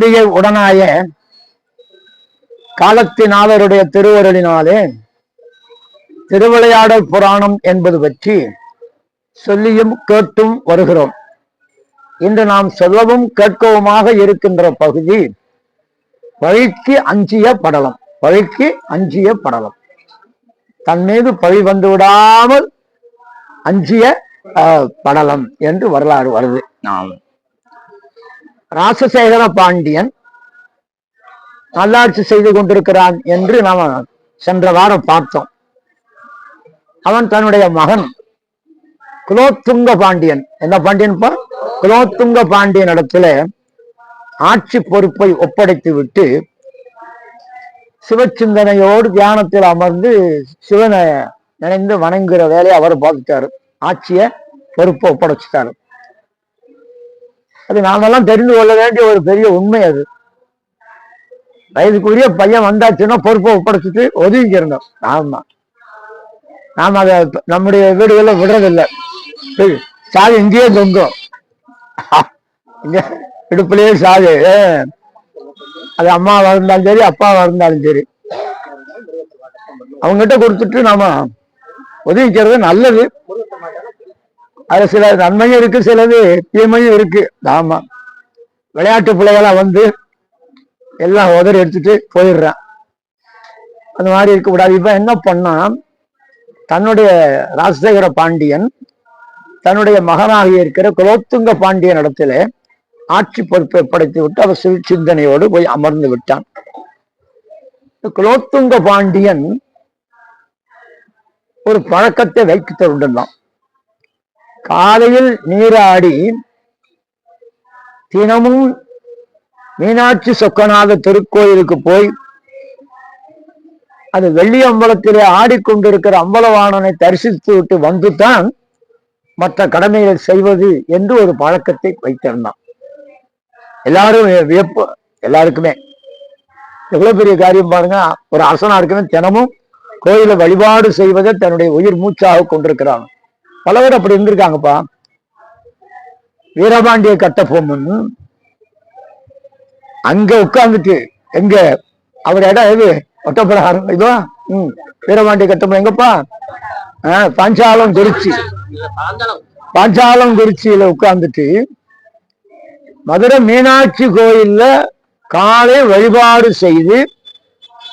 அம்பிகை உடனாய காலத்தினாளருடைய திருவருளினாலே திருவிளையாடல் புராணம் என்பது பற்றி சொல்லியும் கேட்டும் வருகிறோம். இன்று நாம் சொல்லவும் கேட்கவுமாக இருக்கின்ற பகுதி பழிக்கு அஞ்சிய படலம் பழிக்கு அஞ்சிய படலம். தன் மீது பழி வந்து விடாமல் அஞ்சிய படலம் என்று வரலாறு வருது. நாம் ராசசேகர பாண்டியன் நல்லாட்சி செய்து கொண்டிருக்கிறான் என்று நாம சென்ற வாரம் பார்த்தோம். அவன் தன்னுடைய மகன் குலோத்துங்க பாண்டியன். என்ன பாண்டியன்பா குலோத்துங்க பாண்டியன் இடத்துல ஆட்சி பொறுப்பை ஒப்படைத்து விட்டு சிவச்சிந்தனையோடு தியானத்தில் அமர்ந்து சிவனை நினைந்து வணங்குகிற வேலையை அவர் பார்த்துட்டாரு. ஆட்சிய பொறுப்பை ஒப்படைச்சிட்டாரு. அது நாமெல்லாம் தெரிந்து கொள்ள வேண்டிய ஒரு பெரிய உண்மை அது. வயதுக்குரிய பையன் வந்தாச்சுன்னா பொறுப்பை ஒப்படைச்சிட்டு ஒதுங்கிக்கிறணும். ஆமா. நாம அதை நம்முடைய வீடுகளில் விடுறதில்லை. சரி, இங்கேயே தொங்கும். இங்க இடுப்புலயே சாவி. அது அம்மாவா இருந்தாலும் சரி அப்பா இருந்தாலும் சரி. அவங்ககிட்ட கொடுத்துட்டு நாம உதவிக்கிறது நல்லது. அது சில நன்மையும் இருக்கு சிலது தீமையும் இருக்கு. ஆமா. விளையாட்டு பிள்ளைகளாம் வந்து எல்லாம் உதறி எடுத்துட்டு போயிடுறான். அந்த மாதிரி இருக்கக்கூடாது இப்ப என்ன பண்ணா தன்னுடைய ராஜசேகர பாண்டியன் தன்னுடைய மகனாக இருக்கிற குலோத்துங்க பாண்டியன் இடத்துல ஆட்சி பொறுப்பை படைத்து விட்டு அவர் சிறு சிந்தனையோடு போய் அமர்ந்து விட்டான். குலோத்துங்க பாண்டியன் ஒரு பழக்கத்தை வைத்து தருண்டான் காலையில் நீராடி தினமும் மீனாட்சி சொக்கநாத திருக்கோயிலுக்கு போய் அது வெள்ளி அம்பலத்திலே ஆடிக்கொண்டிருக்கிற அம்பலவாணனை தரிசித்து விட்டு வந்துதான் மற்ற கடமைகளை செய்வது என்று ஒரு பழக்கத்தை வைத்திருந்தான். எல்லாரும் வியப்பு எல்லாருக்குமே. எவ்வளவு பெரிய காரியம் பாருங்க ஒரு அரசனா இருக்குமே தினமும் கோயில வழிபாடு செய்வதை தன்னுடைய உயிர் மூச்சாக கொண்டிருக்கிறாங்க பலவர் அப்படி இருந்திருக்காங்கப்பா. வீரபாண்டிய கட்டபொம்மன் அங்க உட்கார்ந்துட்டு எங்க? அவர் இடம் எது? ஒட்டப்பிரகாரம் இதோ ம் வீரபாண்டிய கட்டபொம்மன். எங்கப்பா? ஆஹ் பாஞ்சாலம் திருச்சி பாஞ்சாலம் குறிச்சியில உட்கார்ந்துட்டு மதுரை மீனாட்சி கோயில்ல காலை வழிபாடு செய்து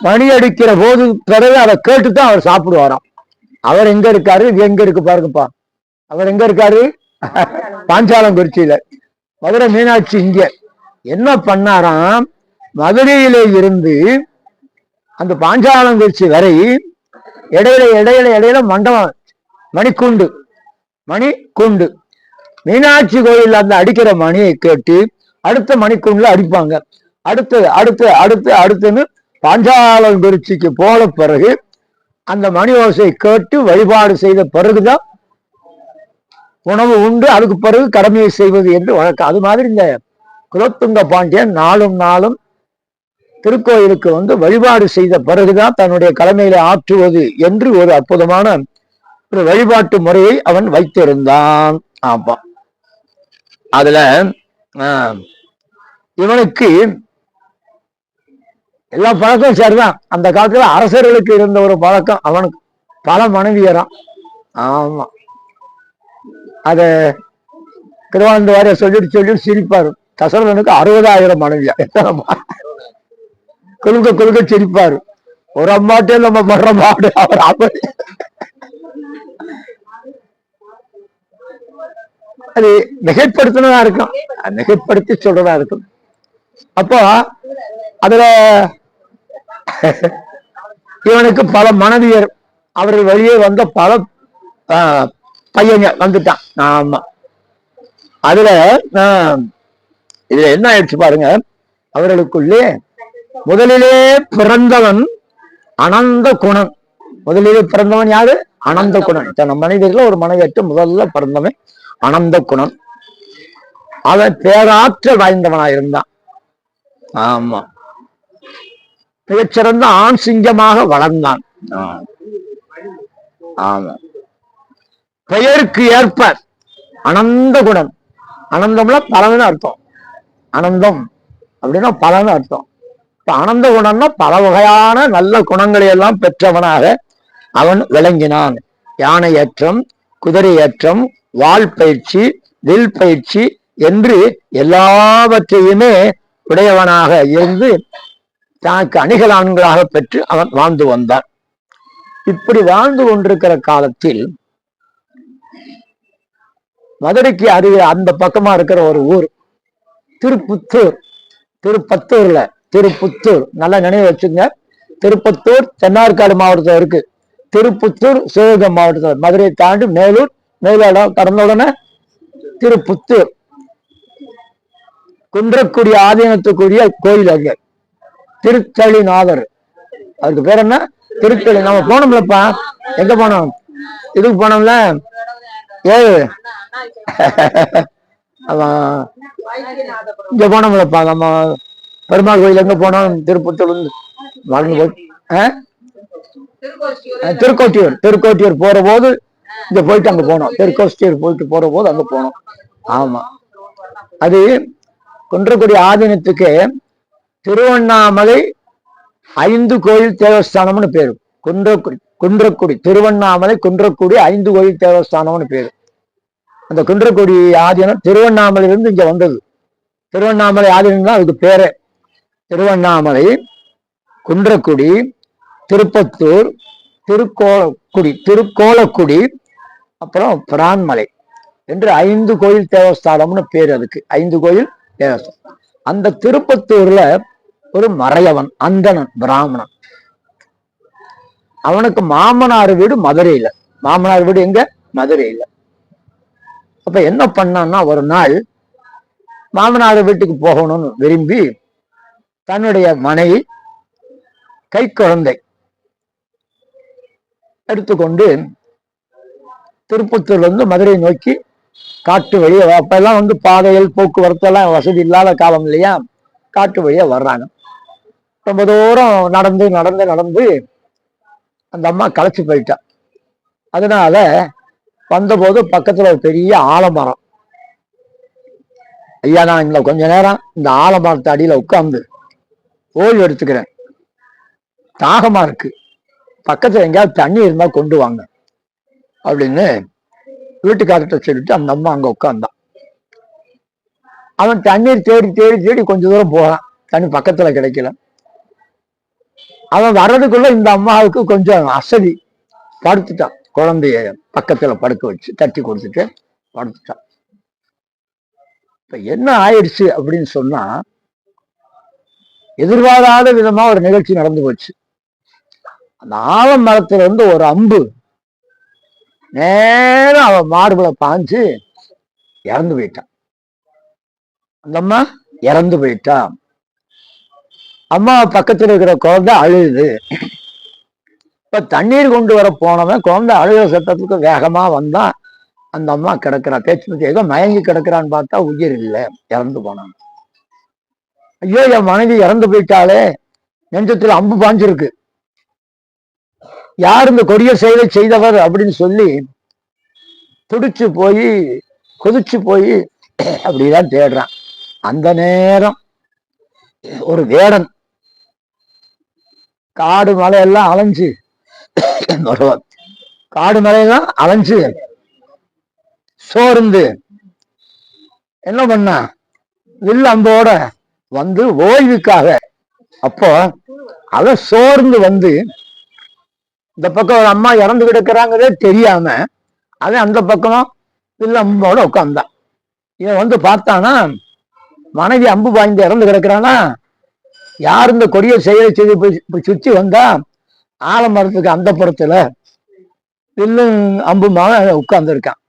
மணி அடிக்கிற போது பிறகு அதை கேட்டுத்தான் அவர் சாப்பிடுவாராம். அவர் எங்க இருக்காரு? இது எங்க இருக்கு பாருங்கப்பா. அவர் எங்க இருக்காரு? பாஞ்சாலம் குறிச்சியில. மதுரை மீனாட்சி இங்க. என்ன பண்ணாராம்? மதுரையில இருந்து அந்த பாஞ்சாலங்குறிச்சி வரை இடையில இடையில இடையில மண்டபம் மணிக்கூண்டு. மணி கூண்டு மீனாட்சி கோயில் அந்த அடிக்கிற மணியை கேட்டு அடுத்த மணிக்கூண்டுல அடிப்பாங்க. அடுத்து அடுத்து அடுத்து அடுத்துன்னு பாஞ்சாலங்குறிச்சிக்கு போன பிறகு அந்த மணி ஓசை கேட்டு வழிபாடு செய்த பிறகுதான் உணவு உண்டு அதுக்கு பிறகு கடமையை செய்வது என்று வழக்கம். அது மாதிரி இந்த குலத்துங்க பாண்டியன் நாளும் நாளும் திருக்கோயிலுக்கு வந்து வழிபாடு செய்த பிறகுதான் தன்னுடைய கடமையில ஆற்றுவது என்று ஒரு அற்புதமான ஒரு வழிபாட்டு முறையை அவன் வைத்திருந்தான். ஆமா. அதுல இவனுக்கு எல்லா பழக்கம் சரிதான். அந்த காலத்துல அரசர்களுக்கு இருந்த ஒரு பழக்கம். அவனுக்கு பல மனைவியரான் ஆமா. அத திருவாண்டவாரிய சொல்லிட்டு சொல்லிட்டு சிரிப்பாரு. தசரதனுக்கு அறுபதாயிரம் மனைவியா. எத்தனை குழுக்க குலுக்க குலுக்க சிரிப்பாரு. ஒரு அம்மாட்டே நம்ம படுற மாடு அவர் அப்படி. அது மிகைப்படுத்தினதா இருக்கும். மிகைப்படுத்தி சொல்றதா இருக்கும். அப்போ அதுல இவனுக்கு பல மனைவியர் அவர்கள் வழியே வந்த பல பையங்க வந்துட்டான். ஆமா. அதுல ஆஹ், இதுல என்ன ஆயிடுச்சு பாருங்க. அவர்களுக்குள்ளே முதலிலே பிறந்தவன் அனந்த குணன் முதலிலே பிறந்தவன் யாரு? அனந்த குணன் தன் மனிதர்கள் ஒரு மனைவியற்ற முதல்ல பிறந்தவன் அனந்த குணன் அவன் பேராற்ற வாய்ந்தவனா இருந்தான். ஆமா. மிகச்சிறந்த ஆண் சிங்கமாக வளர்ந்தான். ஆமா. பெயருக்கு ஏற்ப அனந்த குணம். அனந்தம்ல பலன்னு அர்த்தம். அனந்தம் அப்படின்னா பலன்னு அர்த்தம். இப்ப ஆனந்த குணம்னா பல வகையான நல்ல குணங்களை எல்லாம் பெற்றவனாக அவன் விளங்கினான். யானை ஏற்றம் குதிரை ஏற்றம் வாள் பயிற்சி வில் பயிற்சி என்று எல்லாவற்றையுமே உடையவனாக இருந்து தனக்கு அணிகலான்களாக பெற்று அவன் வாழ்ந்து வந்தான். இப்படி வாழ்ந்து கொண்டிருக்கிற காலத்தில் மதுரைக்கு அருகே அந்த பக்கமா இருக்கிற ஒரு ஊர். திருப்புத்தூர். திருப்பத்தூர்ல. திருப்புத்தூர். நல்லா நினைவு வச்சுங்க திருப்பத்தூர் தென்னார்காடு மாவட்டத்தில் இருக்கு. திருப்புத்தூர் சிவகங்கை மாவட்டத்தில். மதுரையை தாண்டி மேலூர் மேலூர் கடந்த உடனே திருப்புத்தூர். குன்றக்குடி ஆதீனத்துக்குரிய கோயில் அங்க. திருத்தளிநாதர் அதுக்கு பேர் என்ன? திருத்தளி நம்ம போனோம்லப்பா. எங்க போனோம்? இதுக்கு போனோம்ல? ஏழு இங்க போனோம்லப்பா நம்ம பெருமாள் கோயில் எங்க போனோம்? திருப்பத்தூர் மறந்து போய். திருக்கோட்டியூர். திருக்கோட்டியூர் போற போது இங்க போயிட்டு அங்க போனோம். திருக்கோஷ்டியூர் போயிட்டு போற போது அங்க போனோம். ஆமா. அது குன்றக்குடி ஆதீனத்துக்கு திருவண்ணாமலை ஐந்து கோயில் தேவஸ்தானம்னு பேரு. குன்றக்குடி குன்றக்குடி திருவண்ணாமலை குன்றக்குடி ஐந்து கோயில் தேவஸ்தானம்னு பேரு. அந்த குன்றக்குடி ஆதீனம் திருவண்ணாமலையிலிருந்து இங்கே வந்தது. திருவண்ணாமலை ஆதீனம் தான் அதுக்கு பேரே. திருவண்ணாமலை குன்றக்குடி திருப்பத்தூர் திருக்கோளக்குடி திருக்கோலக்குடி அப்புறம் பிரான்மலை என்று ஐந்து கோயில் தேவஸ்தானம்னு பேர் அதுக்கு. ஐந்து கோயில் தேவஸ்தானம். அந்த திருப்பத்தூர்ல ஒரு மறையவன் அந்தணன் பிராமணன். அவனுக்கு மாமனார் வீடு மதுரையில. மாமனார் வீடு எங்க? மதுரையில. அப்ப என்ன பண்ணான்னா ஒரு நாள் மாமனார் வீட்டுக்கு போகணும்னு விரும்பி தன்னுடைய மனைவி கை குழந்தை எடுத்துக்கொண்டு திருப்பத்தூர்லேருந்து மதுரையை மதுரை நோக்கி காட்டு வழியே அப்பெல்லாம் வந்து பாதைகள் போக்குவரத்து எல்லாம் வசதி இல்லாத காலம் இல்லையா? காட்டு வழியா வர்றாங்க. ரொம்ப தூரம் நடந்து நடந்து நடந்து அந்த அம்மா களைச்சு போயிட்டா. அதனால வந்தபோது பக்கத்துல ஒரு பெரிய ஆலமரம். ஐயா நான் இந்த கொஞ்ச நேரம் இந்த ஆலமரத்து அடியில உட்கார்ந்து ஓய்வு எடுத்துக்கிறேன். தாகமா இருக்கு. பக்கத்துல எங்கேயாவது தண்ணி இருந்தா கொண்டு வாங்க. அப்படின்னு வீட்டுக்காரர்கிட்ட சொல்லிட்டு அந்த அம்மா அங்க உட்கார்ந்தான் அவன் தண்ணீர் தேடி தேடி தேடி கொஞ்ச தூரம் போறான். தண்ணி பக்கத்துல கிடைக்கல. அவன் வர்றதுக்குள்ள இந்த அம்மாவுக்கு கொஞ்சம் அசதி. படுத்துட்டான். குழந்தைய பக்கத்துல படுக்க வச்சு தட்டி கொடுத்துட்டு படுத்துட்டான் இப்ப என்ன ஆயிடுச்சு அப்படின்னு சொன்னா எதிர்பாராத விதமா ஒரு நிகழ்ச்சி நடந்து போச்சு. அந்த ஆலமரத்துல இருந்து ஒரு அம்பு நேரம் அவன் மார்புல பாஞ்சு இறந்து போயிட்டான் அந்த அம்மா இறந்து போயிட்டான் அம்மா பக்கத்துல இருக்கிற குழந்தை அழுது. இப்ப தண்ணீர் கொண்டு வர போனவன் குழந்தை அழுகிற சத்தத்துக்கு வேகமா வந்தான் அந்த அம்மா கிடக்குறா. பேச்சு பேச்சு ஏதோ மயங்கி கிடக்குறான்னு பார்த்தா உயிர் இல்லை. இறந்து போனான். ஐயோ என் மனைவி இறந்து போயிட்டாலே நெஞ்சத்துல அம்பு பாஞ்சிருக்கு. யார் இந்த கொடிய செயலை செய்தவர் அப்படின்னு சொல்லி துடிச்சு போய் கொதிச்சு போய் அப்படிதான் தேடுறான். அந்த நேரம் ஒரு வேடன். காடு மலையெல்லாம் அலைஞ்சு வருவான். காடு மலையெல்லாம் அலைஞ்சு சோர்ந்து. என்ன பண்ணா? வில் அம்போட வந்து ஓய்வுக்காக. அப்போ அத சோர்ந்து வந்து இந்த பக்கம் ஒரு அம்மா இறந்து கிடக்குறாங்கதே தெரியாம அவன் அந்த பக்கமும் வில் அம்போட உட்கார்ந்தான் இவன் வந்து பார்த்தானா மனைவி அம்பு பாய்ந்து இறந்து கிடக்குறானா யார் இந்த கொடிய செயலை செய்து போய் வந்தா ஆலமரத்துக்கு அந்த புறத்துல வில்லும் அம்புமாக உட்கார்ந்துருக்கான்.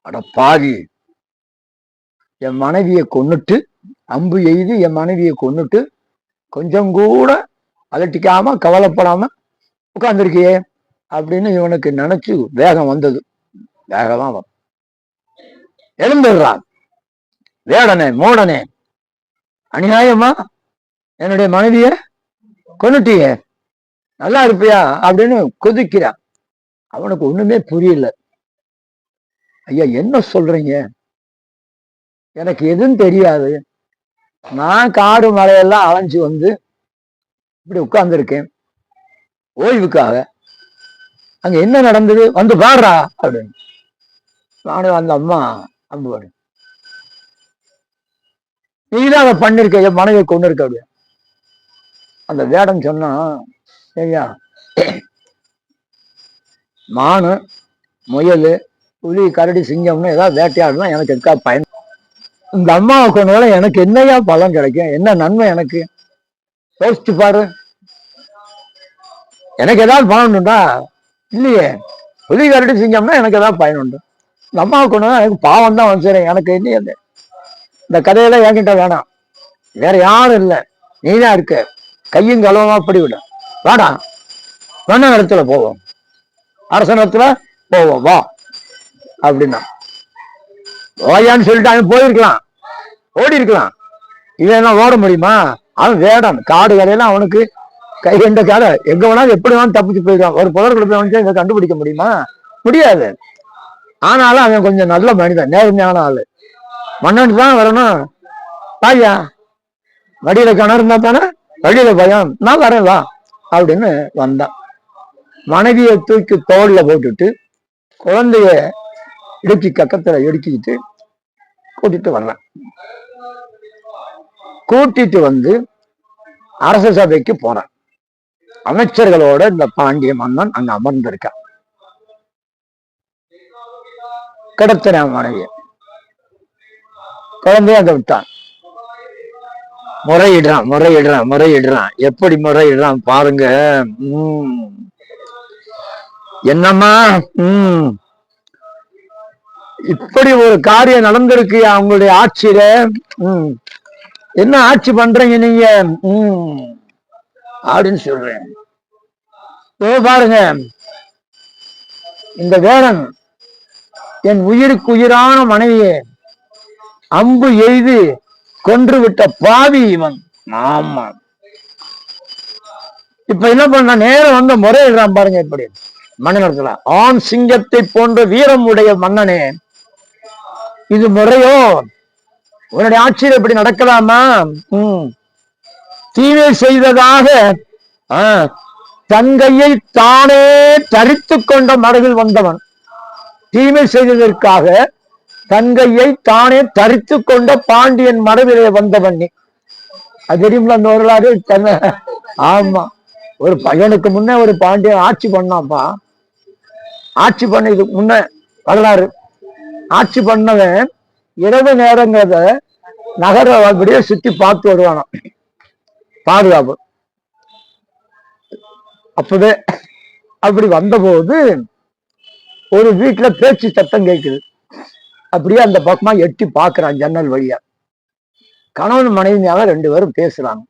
அட பாவி. என் மனைவியை கொன்னுட்டு அம்பு எய்து என் மனைவியை கொன்னுட்டு கொஞ்சம் கூட அலட்டிக்காம கவலைப்படாம உட்கார்ந்துருக்கியே அப்படின்னு இவனுக்கு நினைச்சு வேகம் வந்தது. வேகமா வ- எழுந்துடுறான். வேடனே மூடனே அநியாயமா? என்னுடைய மனைவிய கொன்னுட்டியே. நல்லா இருப்பியா? அப்படின்னு கொதிக்கிறான் அவனுக்கு ஒண்ணுமே புரியல. ஐயா என்ன சொல்றீங்க? எனக்கு எதுவும் தெரியாது. நான் காடு மலையெல்லாம் அலைஞ்சு வந்து இப்படி உட்கார்ந்துருக்கேன். ஓய்வுக்காக. அங்க என்ன நடந்தது? வந்து பாடுறா அப்படின்னு. நானும் அந்த அம்மா அம்பு நீதான் அதை பண்ணிருக்க என் மனைவி கொண்டு இருக்க அப்படி அந்த வேடம் சொன்னா சரியா? மானு முயல் புலி கரடி சிங்கம்னு ஏதாவது வேட்டையாடுனா எனக்கு இருக்கா பயன் இந்த அம்மாவை கொண்டதால எனக்கு என்னையா பலன் கிடைக்கும்? என்ன நன்மை எனக்கு? யோசிச்சு பாரு. எனக்கு ஏதாவது பலன் உண்டா? இல்லையே. புலி கரடி சிங்கம்னா எனக்கு ஏதாவது பயன் உண்டு. இந்த அம்மாவை கொண்டு எனக்கு பாவம் தான் வந்து சேரும். எனக்கு என்ன இந்த கதையெல்லாம் என்கிட்ட வேணாம். வேற யாரும் இல்லை. நீதான் இருக்க. கையும் கலவமா அப்படி விடும் வாடா. சொன்ன இடத்துல போவோம் அரசனத்துல போவோம் வா. அப்படின்னா. ஓயான்னு சொல்லிட்டு அவன் போயிருக்கலாம். ஓடி இருக்கலாம் இதெல்லாம் ஓட முடியுமா? அவன் வேடம். காடு கடையெல்லாம் அவனுக்கு கை கண்ட காடை? எங்க வேணாலும் எப்படி வேணாலும் தப்பிச்சு போயிடுவான். ஒரு புதற்குள்ள போய் வந்து இதை கண்டுபிடிக்க முடியுமா? முடியாது. ஆனாலும் அவன் கொஞ்சம் நல்ல மனிதன் நேர்மையான ஆளு. மன்னன் தான் வரணும். பாயா வடியில கிணறு இருந்தா தானே வழியில பயம். நான் வரேன் வா. அப்படின்னு வந்தான். மனைவியை தூக்கி தோல்ல போட்டுட்டு குழந்தைய இடுக்கி கக்கத்துல இடுக்கிக்கிட்டு கூட்டிட்டு வர்றான் கூட்டிட்டு வந்து அரச சபைக்கு போறான் அமைச்சர்களோட இந்த பாண்டிய மன்னன் அங்க அமர்ந்திருக்கான். கடத்தின மனைவிய. குழந்தைய அங்க விட்டான். முறையிடுறான் முறையிடுறான் முறையிடுறான். எப்படி முறையிடுறான் பாருங்க. உம் என்னம்மா? உம் இப்படி ஒரு காரியம் நடந்திருக்கு அவங்களுடைய ஆட்சியில? உம் என்ன ஆட்சி பண்றீங்க நீங்க? உம் அப்படின்னு சொல்றேன். இதோ பாருங்க. இந்த வேடன் என் உயிருக்கு உயிரான மனைவியை அம்பு எய்து கொன்று விட்ட பாவி இவன். ஆமா. இப்ப என்ன பண்ண நேரம் வந்து முறையிடுறான் பாருங்க இப்படி. மன்னனத்துல ஆண் சிங்கத்தை போன்ற வீரம் உடைய மன்னனே இது முறையோ? உன்னுடைய ஆட்சியில் இப்படி நடக்கலாமா? உம் தீமை செய்ததாக தங்கையை தானே தரித்து கொண்ட மரபில் வந்தவன். தீமை செய்ததற்காக தங்கையை தானே தரித்து கொண்ட பாண்டியன் மரபிலே வந்தவன் நீ. அது தெரியுமில்ல அந்த வரலாறு? தன்னை ஆமா. ஒரு பையனுக்கு முன்ன ஒரு பாண்டியன் ஆட்சி பண்ணாப்பா ஆட்சி பண்ணதுக்கு முன்ன வரலாறு. ஆட்சி பண்ணவன் இரவு நேரங்கிறத நகர அப்படியே சுத்தி பார்த்து வருவானாம். பாதுகாப்பு. அப்பவே அப்படி வந்தபோது ஒரு வீட்டுல பேச்சு சத்தம் கேட்குது. அப்படியே அந்த பக்கமா எட்டி பாக்குறான் ஜன்னல் வழியா. கணவன் மனைவியாக ரெண்டு பேரும் பேசுறாங்க.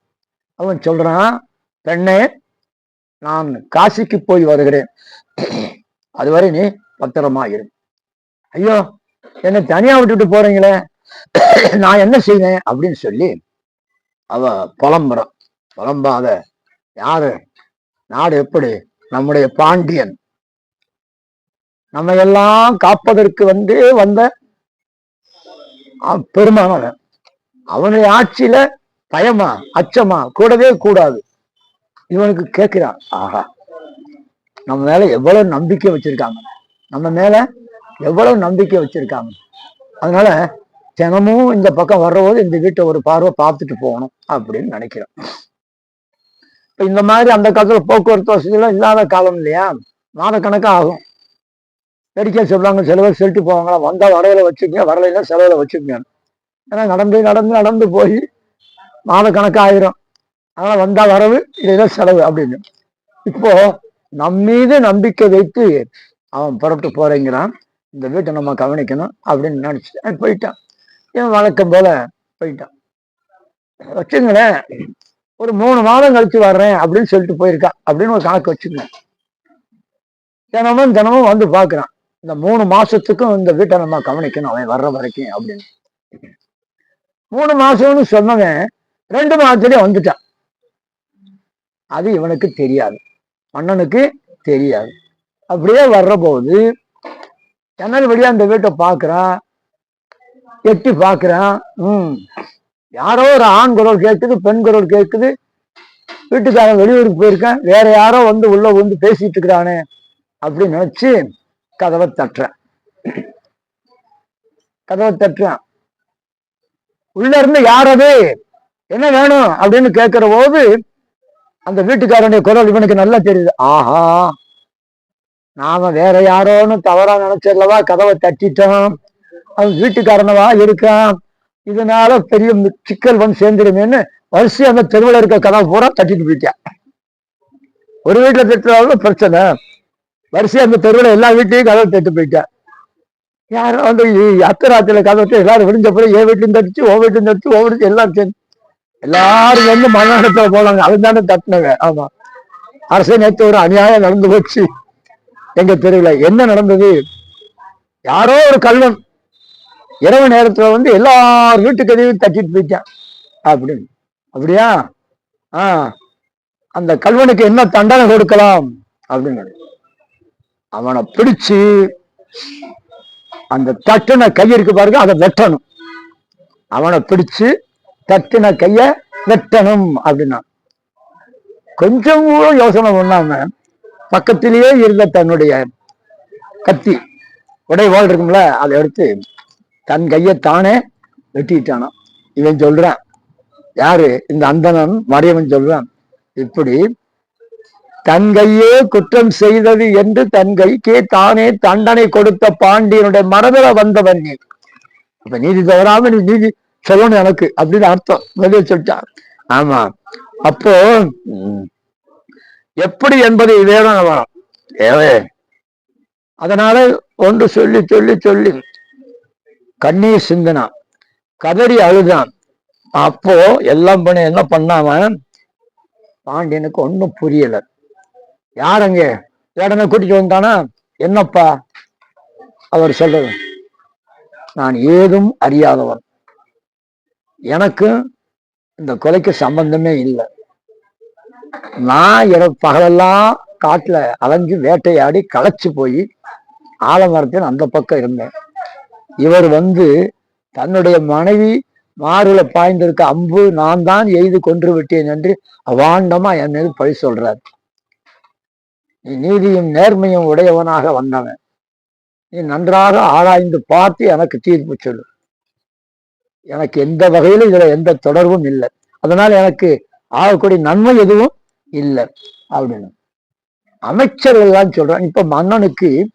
அவன் சொல்றான் பெண்ணே நான் காசிக்கு போய் வருகிறேன். அதுவரை நீ பத்திரமா இரு. ஐயோ என்னை தனியா விட்டுட்டு போறீங்களே? நான் என்ன செய்வேன்? அப்படின்னு சொல்லி அவ புலம்புறான். புலம்பாத யாரு? நாடு எப்படி? நம்முடைய பாண்டியன். நம்ம எல்லாம் காப்பதற்கு வந்து வந்த பெருமானவன் அவனுடைய ஆட்சியில பயமா அச்சமா கூடவே கூடாது. இவனுக்கு கேட்கிறான் ஆஹா நம்ம மேல எவ்வளவு நம்பிக்கை வச்சிருக்காங்க. நம்ம மேல எவ்வளவு நம்பிக்கை வச்சிருக்காங்க. அதனால தினமும் இந்த பக்கம் வர்றபோது இந்த வீட்டை ஒரு பார்வை பார்த்துட்டு போகணும் அப்படின்னு நினைக்கிறேன். இப்ப இந்த மாதிரி அந்த காலத்துல போக்குவரத்து வசதி எல்லாம் இல்லாத காலம் இல்லையா? மாதக்கணக்காக ஆகும். நடிக்க சொல்லுவாங்க சில பேர் செலுத்தி போவாங்களா வந்தால் வரையில வச்சுக்கங்க வரலைன்னா செலவில் வச்சுக்கங்க. ஏன்னா நடந்து நடந்து நடந்து போய் மாதக்கணக்கா ஆயிரும் அதனால வந்தால் வரவு இல்லைன்னா செலவு அப்படின்னு. இப்போது நம்மீது நம்பிக்கை வைத்து அவன் புறப்பட்டு போகிறேங்கிறான் இந்த வீட்டை நம்ம கவனிக்கணும் அப்படின்னு நினச்சி போயிட்டான். இவன் வழக்கம் போல போயிட்டான். வச்சுங்களேன் ஒரு மூணு மாதம் கழிச்சு வர்றேன் அப்படின்னு சொல்லிட்டு போயிருக்கா அப்படின்னு ஒரு கணக்கு வச்சுங்க தினமும் தினமும் வந்து பார்க்குறான். இந்த மூணு மாசத்துக்கும் இந்த வீட்டை நம்ம கவனிக்கணும் அவன் வர்ற வரைக்கும் அப்படின்னு. மூணு மாசம்னு சொன்னவன் ரெண்டு மாசத்துலயே வந்துட்டான். அது இவனுக்கு தெரியாது. மன்னனுக்கு தெரியாது. அப்படியே வர்ற போது ஜன்னல் வழியா அந்த வீட்டை பாக்குறான் எட்டி பாக்குறான் ம். யாரோ ஒரு ஆண் குரல் கேட்குது பெண் குரல் கேட்குது. வீட்டுக்காரன் வெளியூருக்கு போயிருக்கேன். வேற யாரோ வந்து உள்ள வந்து பேசிட்டு இருக்கிறானே அப்படின்னு நினைச்சு கதவை தட்டுறேன். கதவை தட்டுறேன். உள்ள இருந்து யார் அது என்ன வேணும்? அப்படின்னு கேட்கிற போது அந்த வீட்டுக்காரனுடைய குரல் இவனுக்கு நல்லா தெரியுது. ஆஹா நாம வேற யாரோன்னு தவறா நினைச்சிடலவா கதவை தட்டிட்டோம்? அவன் வீட்டுக்காரனவா இருக்கான்? இதனால பெரிய சிக்கல் வந்து சேர்ந்துருமேன்னு வரிசை அந்த தெருவில் இருக்க கதவை பூரா தட்டிட்டு போயிட்டான். ஒரு வீட்டுல திட்டுறாலும் பிரச்சனை. வரிசையா அந்த தெருவில் எல்லா வீட்லையும் கதவை தட்டு போயிட்டேன் யாரும் வந்து அத்தராத்திரில கதவை எல்லாரும் விடிஞ்ச பிறகு என் வீட்லையும் தட்டுச்சு ஓ வீட்லயும் தட்டுச்சு ஓ வீட்டு எல்லாரும் சேர்ந்து எல்லாரும் வந்து மரணத்துல போனாங்க. அவன் தானே தட்டினவங்க ஆமா. அரசு நேற்று ஒரு அநியாயம் நடந்து போச்சு எங்க தெருவில். என்ன நடந்தது? யாரோ ஒரு கல்வன் இரவு நேரத்துல வந்து எல்லார் வீட்டுக்கு எதையும் தட்டிட்டு போயிட்டேன். அப்படின்னு. அப்படியா? ஆ. அந்த கல்வனுக்கு என்ன தண்டனை கொடுக்கலாம்? அப்படின்னு. அவனை பிடிச்சு அந்த தட்டுன கை இருக்கு பாருங்க அதை வெட்டணும். அவனை பிடிச்சு தட்டுன கைய வெட்டணும் அப்படின்னா. கொஞ்சம் கூட யோசனை பண்ணாம பக்கத்திலேயே இருந்த தன்னுடைய கத்தி உடைவாள் இருக்கும்ல அதை எடுத்து தன் கையை தானே வெட்டிட்டானான் இவன் சொல்றான் யாரு? இந்த அந்தணன் மரியவன் சொல்றான் இப்படி தன் கையே குற்றம் செய்தது என்று தன் கைக்கே தானே தண்டனை கொடுத்த பாண்டியனுடைய மரபில வந்தவன் நீ. இப்ப நீதி தவறாம நீ நீதி சொல்லணும் எனக்கு அப்படின்னு அர்த்தம். வெளியே சொல்லிட்டான். ஆமா. அப்போ எப்படி என்பதை வேணும் வரும் ஏவே. அதனால ஒன்று சொல்லி சொல்லி சொல்லி. கண்ணீர் சிந்தினான். கதறி அழுதான். அப்போ எல்லாம் பண்ணி என்ன பண்ணாம பாண்டியனுக்கு ஒன்றும் புரியலை. யார் அங்க வேடனை கூட்டிட்டு வந்தானா? என்னப்பா? அவர் சொல்றது. நான் ஏதும் அறியாதவன். எனக்கு இந்த கொலைக்கு சம்பந்தமே இல்லை. நான் இரவு பகலெல்லாம் காட்டுல அலைஞ்சு வேட்டையாடி களைச்சு போய் ஆலமரத்தின் அந்த பக்கம் இருந்தேன். இவர் வந்து தன்னுடைய மனைவி மாறுல பாய்ந்திருக்க அம்பு நான் தான் எய்து கொன்று விட்டேன் என்று அவாண்டமா என் மீது பழி சொல்றார். நீ நீதியும் நேர்மையும் உடையவனாக வந்தவன். நீ நன்றாக ஆராய்ந்து பார்த்து எனக்கு தீர்ப்பு சொல்லு. எனக்கு எந்த வகையிலும் இதுல எந்த தொடர்பும் இல்லை. அதனால எனக்கு ஆகக்கூடிய நன்மை எதுவும் இல்லை அப்படின்னு. அமைச்சர்கள் எல்லாம் சொல்றான் இப்ப மன்னனுக்கு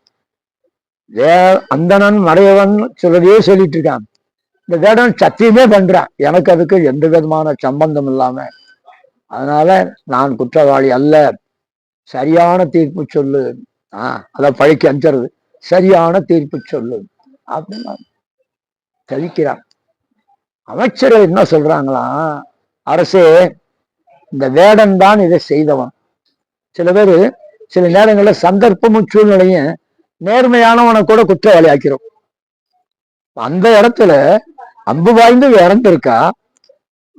வே அந்தணன் மறையவன் சொல்லதையே சொல்லிட்டு இருக்கான். இந்த வேடன் சத்தியமே பண்றான். எனக்கு அதுக்கு எந்த விதமான சம்பந்தம் இல்லாம. அதனால நான் குற்றவாளி அல்ல. சரியான தீர்ப்பு சொல்லு. ஆஹ் அத பழிக்கு அஞ்சுறது. சரியான தீர்ப்பு சொல்லு. அப்படின்னு தவிக்கிறான் அமைச்சர்கள் என்ன சொல்றாங்களாம் அரசே இந்த வேடன் தான் இதை செய்தவன். சில பேர் சில நேரங்களில் சந்தர்ப்பமும் சூழ்நிலையும் நேர்மையானவனை கூட குற்றவாளி ஆக்கிறோம். அந்த இடத்துல அம்பு பாய்ந்து இறந்திருக்கா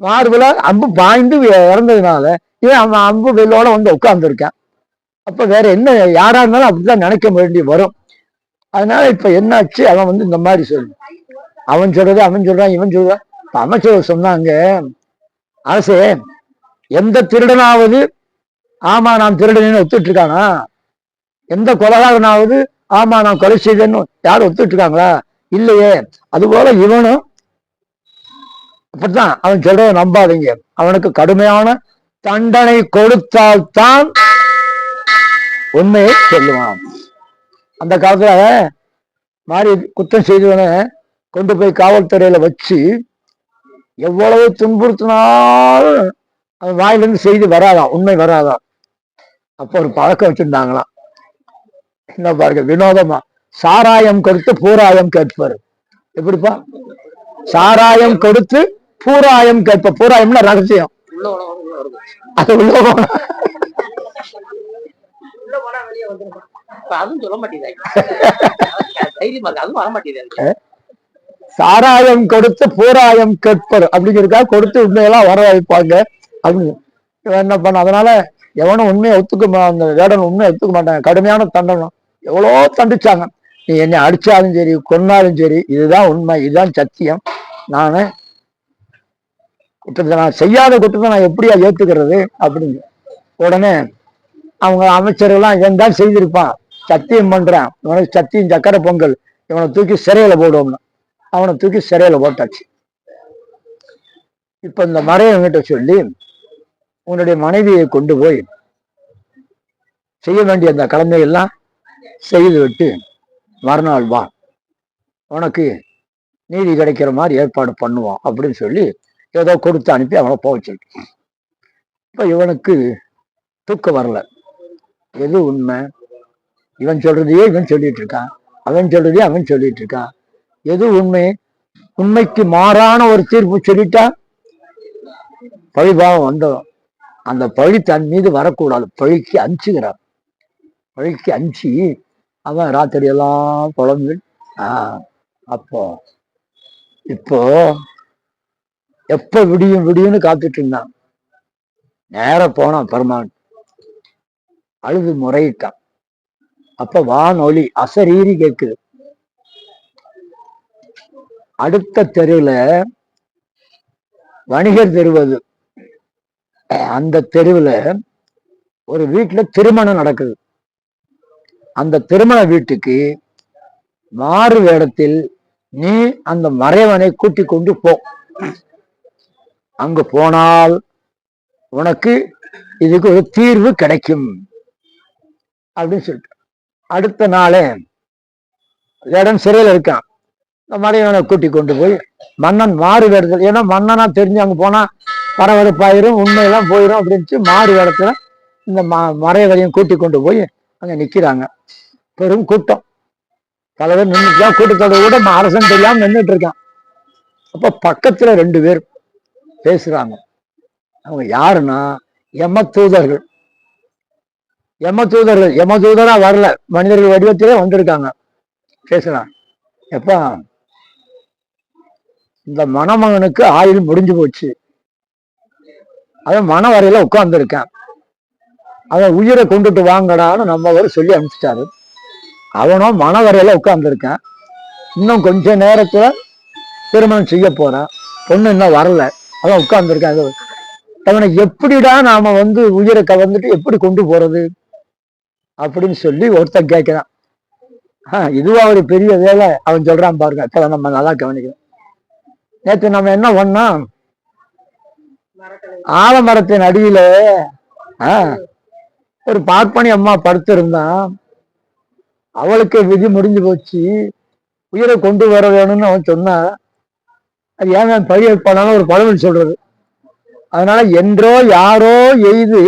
மார்பில் அம்பு பாய்ந்து இறந்ததுனால ஏன் அவன் அம்பு வெள்ளோட வந்து உட்கார்ந்துருக்கான்? அப்ப வேற என்ன யாரா இருந்தாலும் அப்படிதான் நினைக்க வேண்டி வரும். அதனால இப்ப என்னாச்சு? அவன் வந்து இந்த மாதிரி சொல்லு. அவன் சொல்றது அவன் சொல்றான் இவன் சொல்றான். இப்ப அமைச்சர் சொன்னாங்க அரசே எந்த திருடனாவது ஆமா நான் திருடனேன்னு ஒத்துட்டு இருக்கானா எந்த கொலகாரனாவது ஆமா நான் கொலை செய்தேன்னு யாரும் ஒத்துட்டு இருக்காங்களா இல்லையே. அது போல இவனும் அப்படித்தான். அவன் சொல்றத நம்பாதீங்க. அவனுக்கு கடுமையான தண்டனை கொடுத்தால்தான் உண்மையை சொல்லுவான். அந்த காலத்துல மாறி குத்தம் செய்தவனை கொண்டு போய் காவல்துறையில வச்சு எவ்வளவு துன்புறுத்தினாலும் அவன் வாயிலிருந்து செய்தி வராதாம் உண்மை வராதான் அப்போ ஒரு பழக்கம் வச்சிருந்தாங்களாம். என்ன பாருங்க வினோதமா சாராயம் கொடுத்து பூராயம் கேட்பாரு. எப்படிப்பா? சாராயம் கொடுத்து பூராயம் கேட்ப. பூராயம்னா ரகசியம். அது உள்ள உள்ள போனா வெளியே வந்துருமா? இப்ப அதுவும் சொல்ல மாட்டேங்குது. தைரியமா இருக்கு அதுவும் வர மாட்டேங்குது சாராயம் கொடுத்து பூராயம் கேட்பர் அப்படிங்கிறதுக்காக கொடுத்து உண்மையெல்லாம் வர வைப்பாங்க. அப்படின்னு என்ன பண்ண அதனால எவனும் உண்மையை ஒத்துக்க அந்த வேடன் உண்மையை ஒத்துக்க மாட்டாங்க. கடுமையான தண்டனம் எவ்வளோ தண்டிச்சாங்க. நீ என்னை அடிச்சாலும் சரி கொன்னாலும் சரி இதுதான் உண்மை இதுதான் சத்தியம். நானு குற்றத்தை நான் செய்யாத குற்றத்தை நான் எப்படியா ஏத்துக்கிறது அப்படின்னு. உடனே அவங்க அமைச்சர்கள்லாம் எந்தாலும் செய்திருப்பான். சத்தியம் பண்றான். இவனுக்கு சத்தியம் சக்கரை பொங்கல். இவனை தூக்கி சிறையில போடுவோம்னு. அவனை தூக்கி சிறையில போட்டாச்சு. இப்ப இந்த மறையவங்கிட்ட சொல்லி உன்னுடைய மனைவியை கொண்டு போய் செய்ய வேண்டிய அந்த கடமையெல்லாம் செய்து விட்டு மறுநாள் வா. உனக்கு நீதி கிடைக்கிற மாதிரி ஏற்பாடு பண்ணுவோம் அப்படின்னு சொல்லி ஏதோ கொடுத்து அனுப்பி அவனை போக சொல்லி. இப்ப இவனுக்கு தூக்கம் வரல. எது உண்மை? இவன் சொல்றதையே இவன் சொல்லிட்டு இருக்கான் அவன் சொல்றதையே அவன் சொல்லிட்டு இருக்கான் எது உண்மை? உண்மைக்கு மாறான ஒரு தீர்ப்பு சொல்லிட்டா? பழிபாவம் வந்துடும். அந்த பழி தன் மீது வரக்கூடாது. பழிக்கு அஞ்சுகிறான். பழிக்கு அஞ்சு அவன் ராத்திரி எல்லாம் குழம்பு ஆஹ் அப்போ இப்போ எப்ப விடியும் விடியும்னு காத்துட்டு இருந்தான். நேர போனான் பெருமான் அழுது முறையிட்டான் அப்ப வானொலி அசரீரி கேக்குது. அடுத்த தெருவுல வணிகர் தெருவது. அந்த தெருவுல ஒரு வீட்டுல திருமணம் நடக்குது. அந்த திருமண வீட்டுக்கு மாறு வேடத்தில் நீ அந்த மறைவனை கூட்டி கொண்டு போ. அங்கு போனால் உனக்கு இதுக்கு ஒரு தீர்வு கிடைக்கும். அப்படின்னு சொல்லிட்டு. அடுத்த நாளே இடம் சிறையில் இருக்கான். இந்த மறைவனை கூட்டி கொண்டு போய் மன்னன் மாறு வேடத்தில் ஏன்னா மன்னனா தெரிஞ்சு அங்கே போனால் பரபரப்பாயிரும் உண்மையெல்லாம் போயிடும் அப்படின்ட்டு மாறு வேடத்தில் இந்த ம மறைவரையும் கூட்டி கொண்டு போய் அங்கே நிற்கிறாங்க பெரும் கூட்டம். பல பேர் நின்றுட்டு கூட்டத்தோட கூட அரசன் தெரியாமல் நின்றுட்டு இருக்கான். அப்போ பக்கத்தில் ரெண்டு பேர் பேசுகிறாங்க அவங்க யாருன்னா யம தூதர்கள் யமதூதர்கள் யமதூதரா வரல. மனிதர்கள் வடிவத்திலே வந்திருக்காங்க. பேசுறாங்க எப்ப? இந்த மணமகனுக்கு ஆயுள் முடிஞ்சு போச்சு. அவன் மன வரையில உட்கார்ந்துருக்கான். அவன் உயிரை கொண்டுட்டு வாங்கடான்னு நம்ம ஒரு சொல்லி அனுப்பிச்சிட்டாரு. அவனும் மன வரையில உட்கார்ந்துருக்கான். இன்னும் கொஞ்ச நேரத்துல திருமணம் செய்ய போறான். பொண்ணு இன்னும் வரல. அவன் உட்கார்ந்துருக்கான். அது அவனை எப்படிடா நாம வந்து உயிரை கவர்ந்துட்டு எப்படி கொண்டு போறது? அப்படின்னு சொல்லி ஒருத்தன் கேட்கிறான் ஆஹ் இதுவா ஒரு பெரிய வேலை அவன் சொல்றான் பாருங்க. இப்ப நம்ம நல்லா கவனிக்கிறோம் நேற்று நம்ம என்ன பண்ணோம்? ஆலமரத்தின் அடியில ஆஹ் ஒரு பார்ப்பனி அம்மா படுத்திருந்தான் அவளுக்கு விதி முடிஞ்சு போச்சு. உயிரை கொண்டு வர வேணும்னு அவன் சொன்னா அது ஏன் அவன் பழி பண்ணாலும் ஒரு பழமொழி சொல்றது. அதனால என்றோ யாரோ எய்து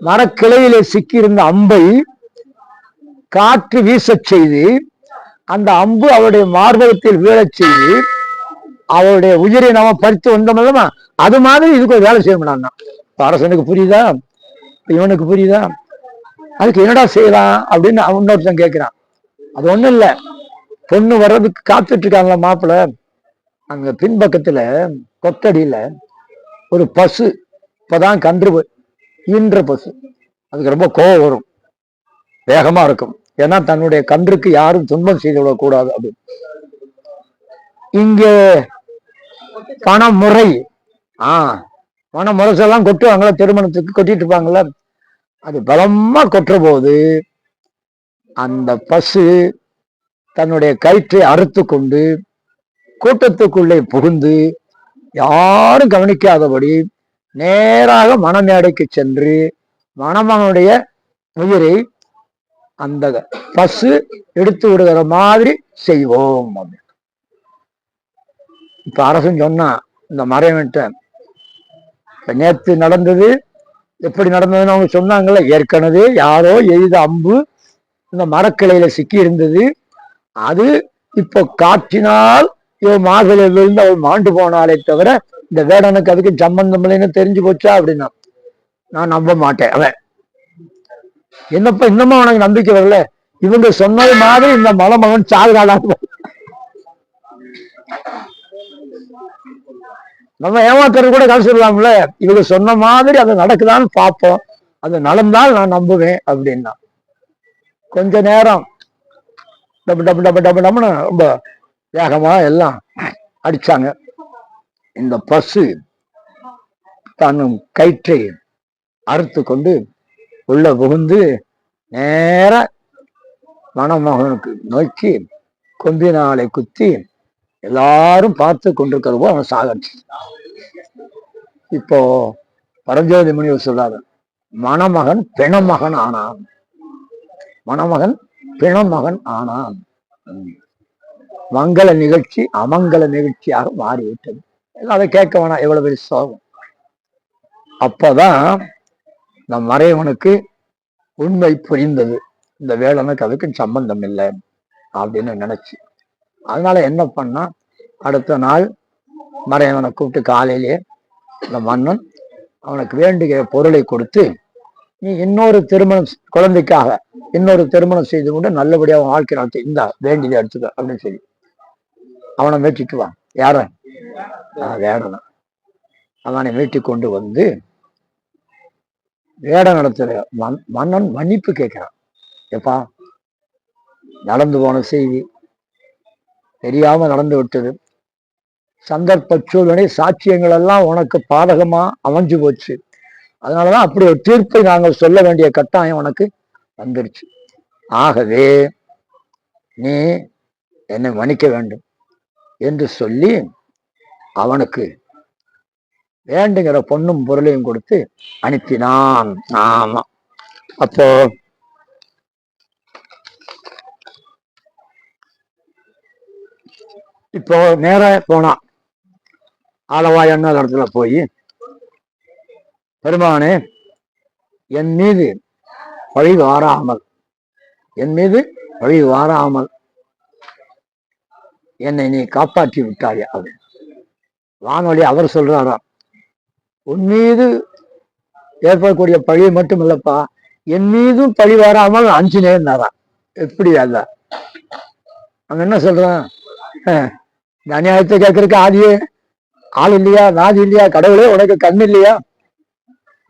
மரக்கிளையிலே சிக்கியிருந்த அம்பை காற்று வீசச் செய்து அந்த அம்பு அவளுடைய மார்பகத்தில் வீழச் செய்து அவளுடைய உயிரை நாம பறித்து வந்தோம்லமா அது மாதிரி இதுக்கு ஒரு வேலை செய்யணும்னா அரசனுக்கு புரியுதா? இவனுக்கு புரியுதா? அதுக்கு என்னடா செய்யலாம் அப்படின்னு அவன் இன்னொருத்தன் கேட்கிறான் அது ஒண்ணும் இல்ல. பொண்ணு வர்றதுக்கு காத்துட்டு இருக்காங்களா மாப்பிள்ள அங்க பின்பக்கத்துல கொத்தடியில ஒரு பசு இப்பதான் கன்று ஈன்ற பசு. அதுக்கு ரொம்ப கோவம் வரும். வேகமா இருக்கும். ஏன்னா தன்னுடைய கன்றுக்கு யாரும் துன்பம் செய்து விடக்கூடாது அப்படின்னு இங்கே பணமுறை. ஆ பண முரசெல்லாம் கொட்டுவாங்களா திருமணத்துக்கு கொட்டிட்டு இருப்பாங்கல்ல. அது பலமா கொட்டுற போது அந்த பசு தன்னுடைய கயிற்றை அறுத்து கொண்டு கூட்டத்துக்குள்ளே புகுந்து யாரும் கவனிக்காதபடி நேராக மணமேடைக்கு சென்று மணமகனுடைய உயிரை அந்த பசு எடுத்து விடுகிற மாதிரி செய்வோம் அப்படின்னு. இப்ப அரசன் சொன்னான் இந்த மறைவன்ட்ட இப்ப நேத்து நடந்தது எப்படி நடந்ததுன்னு அவங்க சொன்னாங்கல்ல ஏற்கனவே யாரோ எய்த அம்பு இந்த மரக்கிளையில சிக்கி இருந்தது அது இப்போ காற்றினால் இவன் மார்பில விழுந்து அவள் மாண்டு போனாலே தவிர இந்த வேடனுக்கு அதுக்கு சம்பந்தம் இல்லைன்னு தெரிஞ்சு போச்சா அப்படின்னா? நான் நம்ப மாட்டேன் அவன். என்னப்பா இன்னமும் உனக்கு நம்பிக்கை வரல? இவங்க சொன்னது மாதிரி இந்த மலமகன் சாகுறாளான்னு நம்ம ஏமாத்துறது கூட கதை இவங்க சொன்ன மாதிரி அது நடக்குதான்னு பார்ப்போம். அது நடந்தால் நான் நம்புவேன் அப்படின்னா. கொஞ்ச நேரம். டப்பு டப்பு டப்பு டப்பு டப்புன்னு ரொம்ப வேகமா எல்லாம் அடிச்சாங்க. இந்த பசு தன்னும் கயிற்றை அறுத்து கொண்டு உள்ள புகுந்து நேர மணமகனுக்கு நோக்கி கொம்பினாலை குத்தி எல்லாரும் பார்த்து கொண்டிருக்கிற அவன் சாகடிச்சு இப்போ பரஞ்சோதி முனிவர் சொல்றாரு மணமகன் பிணமகன் ஆனான். மணமகன் பிணமகன் ஆனான். மங்கள நிகழ்ச்சி அமங்கல நிகழ்ச்சியாக மாறிவிட்டது. அதை கேட்க வேணாம் எவ்வளவு பெரிய சோகம். அப்பதான் நம் மறைவனுக்கு உண்மை புரிந்தது. இந்த வேலனுக்கு அதுக்கும் சம்பந்தம் இல்லை அப்படின்னு நினைச்சு. அதனால என்ன பண்ணா அடுத்த நாள் மறைவனை கூப்பிட்டு காலையிலேயே இந்த மன்னன் அவனுக்கு வேண்டிய பொருளை கொடுத்து நீ இன்னொரு திருமணம் குழந்தைக்காக இன்னொரு திருமணம் செய்து கொண்டு நல்லபடியாக வாழ்க்கை நடத்தி இந்த வேண்டியதை எடுத்துக்க அப்படின்னு சொல்லி. அவனை மீட்டிட்டு வா. யார? வேடனை அவனை மீட்டி கொண்டு வந்து வேட மன் மன்னன் மன்னிப்பு கேட்கிறான். எப்பா நடந்து போன செய்தி தெரியாம நடந்து விட்டது. சந்தர்ப்ப சூழ்நிலை சாட்சியங்கள் எல்லாம் உனக்கு பாதகமா அமைஞ்சு போச்சு. அதனாலதான் அப்படி ஒரு தீர்ப்பை நாங்கள் சொல்ல வேண்டிய கட்டாயம் உனக்கு வந்துருச்சு. ஆகவே நீ என்னை மன்னிக்க வேண்டும் என்று சொல்லி அவனுக்கு வேண்டுங்கிற பொண்ணும் பொருளையும் கொடுத்து அனுப்பினான். ஆமா. அப்போ இப்போ நேர போனான் ஆளவாய் என்ன இடத்துல போய் பெருமானே என் மீது வழி வாராமல் என் மீது வழி வாராமல் என்னை நீ காப்பாற்றி விட்டாயா? அது வானொலி அவர் சொல்றாராம் உன் மீது ஏற்படக்கூடிய பழி மட்டும் இல்லப்பா என் மீதும் பழி வராமல் அஞ்சு அஞ்சினேன்னாராம். எப்படி அல்ல? அவன் என்ன சொல்றான்? இந்த அநியாயத்தை கேட்கறதுக்கு ஆதியே ஆள் இல்லையா நாதி இல்லையா கடவுளே உனக்கு கண் இல்லையா?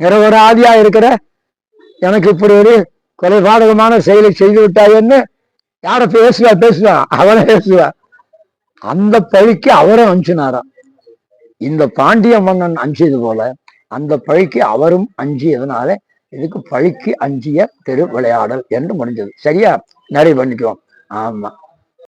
நிறைவேற ஆதியா இருக்கிற எனக்கு இப்படி ஒரு கொலைபாதகமான செயலை செய்து விட்டாயன்னு யார பேசுவா பேசுவா அவனை பேசுவா. அந்த பழிக்கு அவரும் அஞ்சினாராம். இந்த பாண்டிய மன்னன் அஞ்சியது போல அந்த பழிக்கு அவரும் அஞ்சியதுனால இதுக்கு பழிக்கு அஞ்சிய திரு விளையாடல் என்று முடிஞ்சது. சரியா? நிறைய பண்ணிக்குவோம். ஆமா.